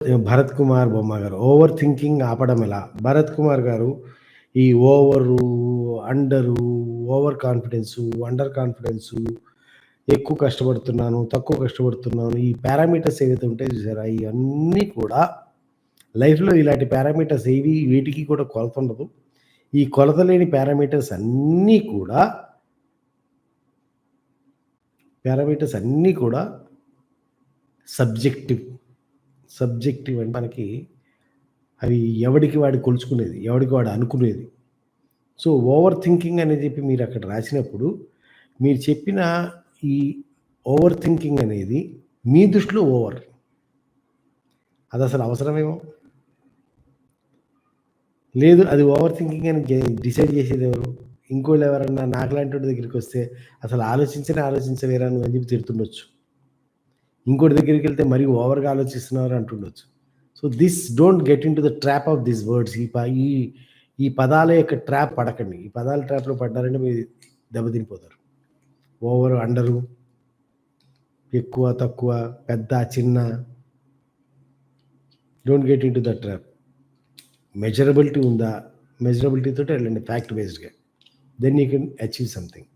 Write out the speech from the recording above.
భరత్ కుమార్ బొమ్మ గారు. Over thinking ఆపడం ఎలా? భరత్ కుమార్ గారు ఈ over under over confidence under confidence ఎక్కువ కష్టపడుతున్నాను తక్కువ కష్టపడుతున్నాను ఈ పారామీటర్స్ ఏవైతే ఉంటాయో చూసారా ఇవన్నీ కూడా లైఫ్లో ఇలాంటి పారామీటర్స్ ఏవి వీటికి కూడా కొలత ఉండదు. ఈ కొలత లేని పారామీటర్స్ అన్నీ కూడా పారామీటర్స్ అన్నీ కూడా సబ్జెక్టివ్ సబ్జెక్టివ్ అంటే మనకి అవి ఎవడికి వాడి కొలుచుకునేది ఎవడికి వాడు అనుకునేది. సో ఓవర్ థింకింగ్ అనేది చెప్పి మీరు అక్కడ రాసినప్పుడు మీరు చెప్పిన ఈ ఓవర్ థింకింగ్ అనేది మీ దృష్టిలో ఓవర్. అది అసలు అవసరమేమో? లేదు అది ఓవర్ థింకింగ్ అని డిసైడ్ చేసేది ఎవరు? ఇంకోళ్ళు ఎవరన్నా నాకులాంటి వాడి దగ్గరికి వస్తే అసలు ఆలోచించని ఆలోచించలేరా అని చెప్పి తిడుతుండొచ్చు. ఇంకోటి దగ్గరికి వెళ్తే మరీ ఓవర్గా ఆలోచిస్తున్నారు అంటుండొచ్చు. So this don't get into the trap of this words. ఈ ప- ఈ ఈ పదాల యొక్క ట్రాప్ పడకండి. ఈ పదాల ట్రాప్లో పడ్డారంటే మీరు దెబ్బతినిపోతారు. ఓవర్ అండరు ఎక్కువ తక్కువ పెద్ద చిన్న don't get into the trap. Measurability ఉందా? మెజరబిలిటీ తోటి వెళ్ళండి fact బేస్డ్గా. Then you can achieve something.